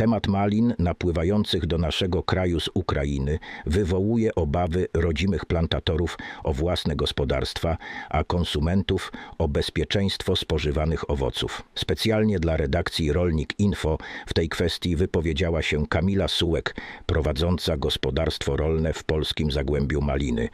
Temat malin napływających do naszego kraju z Ukrainy wywołuje obawy rodzimych plantatorów o własne gospodarstwa, a konsumentów o bezpieczeństwo spożywanych owoców. Specjalnie dla redakcji Rolnik Info w tej kwestii wypowiedziała się Kamila Sułek, prowadząca gospodarstwo rolne w polskim Zagłębiu Maliny.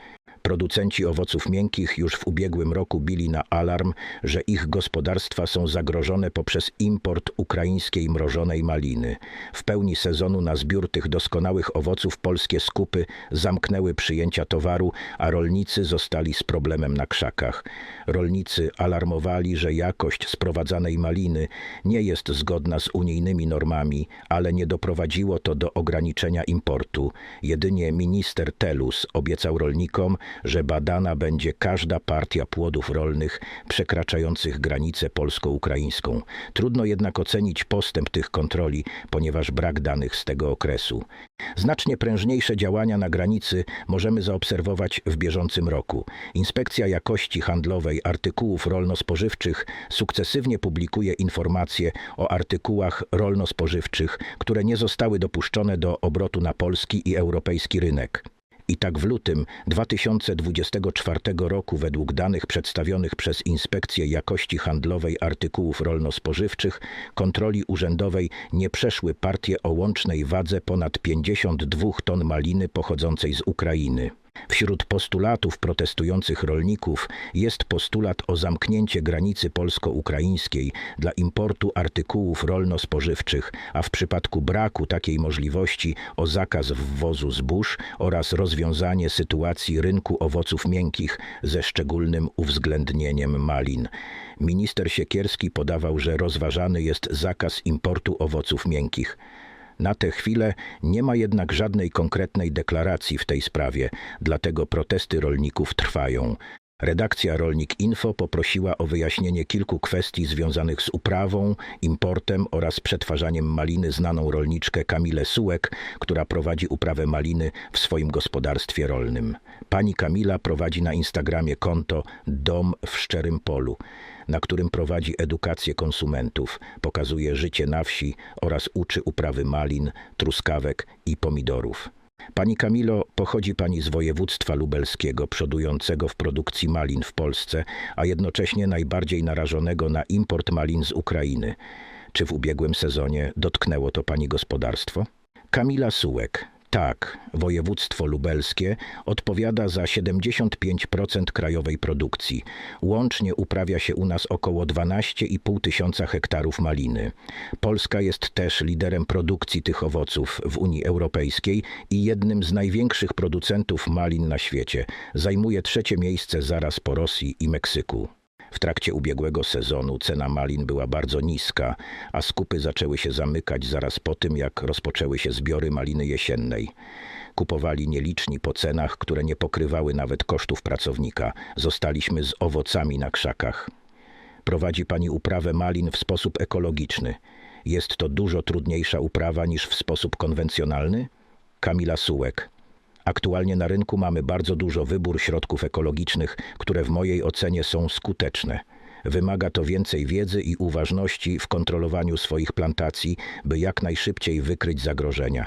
Producenci owoców miękkich już w ubiegłym roku bili na alarm, że ich gospodarstwa są zagrożone poprzez import ukraińskiej mrożonej maliny. W pełni sezonu na zbiór tych doskonałych owoców polskie skupy zamknęły przyjęcia towaru, a rolnicy zostali z problemem na krzakach. Rolnicy alarmowali, że jakość sprowadzanej maliny nie jest zgodna z unijnymi normami, ale nie doprowadziło to do ograniczenia importu. Jedynie minister Telus obiecał rolnikom, że badana będzie każda partia płodów rolnych przekraczających granicę polsko-ukraińską. Trudno jednak ocenić postęp tych kontroli, ponieważ brak danych z tego okresu. Znacznie prężniejsze działania na granicy możemy zaobserwować w bieżącym roku. Inspekcja Jakości Handlowej Artykułów Rolno-Spożywczych sukcesywnie publikuje informacje o artykułach rolno-spożywczych, które nie zostały dopuszczone do obrotu na polski i europejski rynek. I tak w lutym 2024 roku, według danych przedstawionych przez Inspekcję Jakości Handlowej Artykułów Rolno-Spożywczych, kontroli urzędowej nie przeszły partie o łącznej wadze ponad 52 ton maliny pochodzącej z Ukrainy. Wśród postulatów protestujących rolników jest postulat o zamknięcie granicy polsko-ukraińskiej dla importu artykułów rolno-spożywczych, a w przypadku braku takiej możliwości o zakaz wwozu zbóż oraz rozwiązanie sytuacji rynku owoców miękkich ze szczególnym uwzględnieniem malin. Minister Siekierski podawał, że rozważany jest zakaz importu owoców miękkich. Na tę chwilę nie ma jednak żadnej konkretnej deklaracji w tej sprawie, dlatego protesty rolników trwają. Redakcja Rolnik Info poprosiła o wyjaśnienie kilku kwestii związanych z uprawą, importem oraz przetwarzaniem maliny znaną rolniczkę Kamilę Sułek, która prowadzi uprawę maliny w swoim gospodarstwie rolnym. Pani Kamila prowadzi na Instagramie konto Dom w Szczerym Polu na którym prowadzi edukację konsumentów, pokazuje życie na wsi oraz uczy uprawy malin, truskawek i pomidorów. Pani Kamilo, pochodzi Pani z województwa lubelskiego, przodującego w produkcji malin w Polsce, a jednocześnie najbardziej narażonego na import malin z Ukrainy. Czy w ubiegłym sezonie dotknęło to Pani gospodarstwo? Kamila Sułek, tak, województwo lubelskie odpowiada za 75% krajowej produkcji. Łącznie uprawia się u nas około 12,5 tysiąca hektarów maliny. Polska jest też liderem produkcji tych owoców w Unii Europejskiej i jednym z największych producentów malin na świecie. Zajmuje trzecie miejsce zaraz po Rosji i Meksyku. W trakcie ubiegłego sezonu cena malin była bardzo niska, a skupy zaczęły się zamykać zaraz po tym, jak rozpoczęły się zbiory maliny jesiennej. Kupowali nieliczni po cenach, które nie pokrywały nawet kosztów pracownika. Zostaliśmy z owocami na krzakach. Prowadzi pani uprawę malin w sposób ekologiczny. Jest to dużo trudniejsza uprawa niż w sposób konwencjonalny? Kamila Sułek. Aktualnie na rynku mamy bardzo dużo wybór środków ekologicznych, które w mojej ocenie są skuteczne. Wymaga to więcej wiedzy i uważności w kontrolowaniu swoich plantacji, by jak najszybciej wykryć zagrożenia.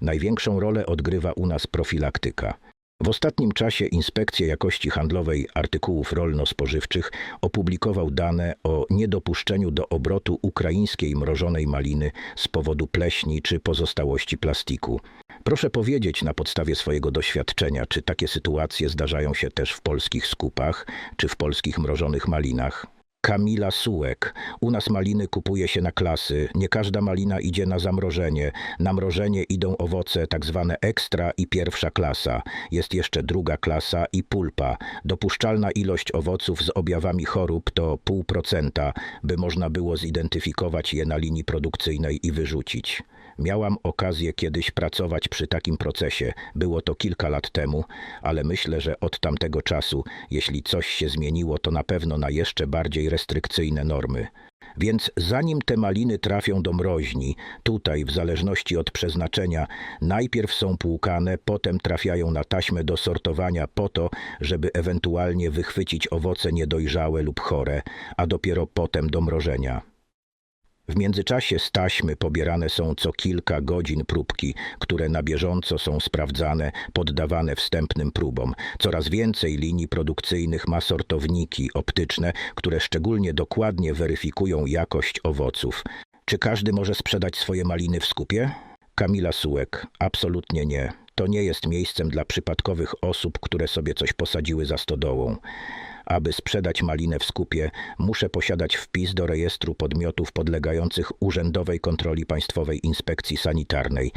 Największą rolę odgrywa u nas profilaktyka. W ostatnim czasie Inspekcja Jakości Handlowej Artykułów Rolno-Spożywczych opublikował dane o niedopuszczeniu do obrotu ukraińskiej mrożonej maliny z powodu pleśni czy pozostałości plastiku. Proszę powiedzieć na podstawie swojego doświadczenia, czy takie sytuacje zdarzają się też w polskich skupach, czy w polskich mrożonych malinach? Kamila Sułek. U nas maliny kupuje się na klasy. Nie każda malina idzie na zamrożenie. Na mrożenie idą owoce tak zwane ekstra i pierwsza klasa. Jest jeszcze druga klasa i pulpa. Dopuszczalna ilość owoców z objawami chorób to pół procenta, by można było zidentyfikować je na linii produkcyjnej i wyrzucić. Miałam okazję kiedyś pracować przy takim procesie. Było to kilka lat temu, ale myślę, że od tamtego czasu, jeśli coś się zmieniło, to na pewno na jeszcze bardziej restrykcyjne normy. Więc zanim te maliny trafią do mroźni, tutaj w zależności od przeznaczenia, najpierw są płukane, potem trafiają na taśmę do sortowania po to, żeby ewentualnie wychwycić owoce niedojrzałe lub chore, a dopiero potem do mrożenia. W międzyczasie z taśmy pobierane są co kilka godzin próbki, które na bieżąco są sprawdzane, poddawane wstępnym próbom. Coraz więcej linii produkcyjnych ma sortowniki optyczne, które szczególnie dokładnie weryfikują jakość owoców. Czy każdy może sprzedać swoje maliny w skupie? Kamila Sułek. Absolutnie nie. To nie jest miejscem dla przypadkowych osób, które sobie coś posadziły za stodołą. Aby sprzedać malinę w skupie, muszę posiadać wpis do rejestru podmiotów podlegających Urzędowej Kontroli Państwowej Inspekcji Sanitarnej.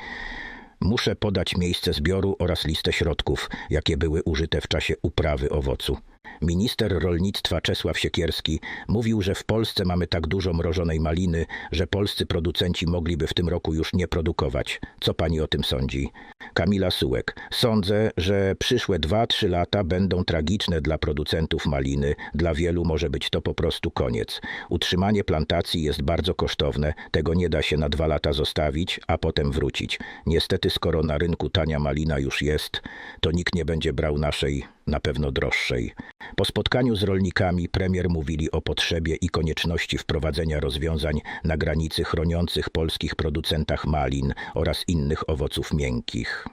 Muszę podać miejsce zbioru oraz listę środków, jakie były użyte w czasie uprawy owocu. Minister rolnictwa Czesław Siekierski mówił, że w Polsce mamy tak dużo mrożonej maliny, że polscy producenci mogliby w tym roku już nie produkować. Co pani o tym sądzi? Kamila Sułek. Sądzę, że przyszłe 2-3 lata będą tragiczne dla producentów maliny. Dla wielu może być to po prostu koniec. Utrzymanie plantacji jest bardzo kosztowne. Tego nie da się na dwa lata zostawić, a potem wrócić. Niestety, skoro na rynku tania malina już jest, to nikt nie będzie brał naszej, na pewno droższej. Po spotkaniu z rolnikami premier mówili o potrzebie i konieczności wprowadzenia rozwiązań na granicy chroniących polskich producentach malin oraz innych owoców miękkich.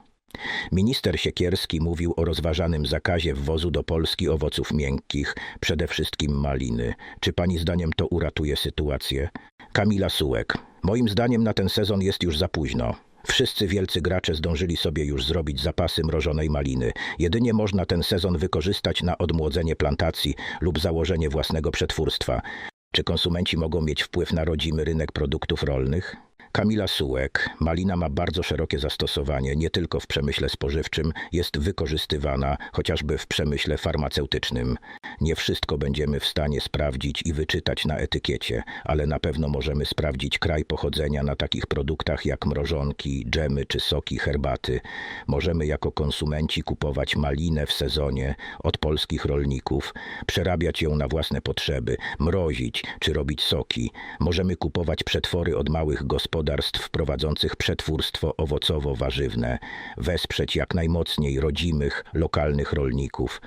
Minister Siekierski mówił o rozważanym zakazie wwozu do Polski owoców miękkich, przede wszystkim maliny. Czy pani zdaniem to uratuje sytuację? Kamila Sułek. Moim zdaniem na ten sezon jest już za późno. Wszyscy wielcy gracze zdążyli sobie już zrobić zapasy mrożonej maliny. Jedynie można ten sezon wykorzystać na odmłodzenie plantacji lub założenie własnego przetwórstwa. Czy konsumenci mogą mieć wpływ na rodzimy rynek produktów rolnych? Kamila Sułek. Malina ma bardzo szerokie zastosowanie, nie tylko w przemyśle spożywczym, jest wykorzystywana chociażby w przemyśle farmaceutycznym. Nie wszystko będziemy w stanie sprawdzić i wyczytać na etykiecie, ale na pewno możemy sprawdzić kraj pochodzenia na takich produktach jak mrożonki, dżemy czy soki, herbaty. Możemy jako konsumenci kupować malinę w sezonie od polskich rolników, przerabiać ją na własne potrzeby, mrozić czy robić soki. Możemy kupować przetwory od małych gospodarstw prowadzących przetwórstwo owocowo-warzywne, wesprzeć jak najmocniej rodzimych, lokalnych rolników.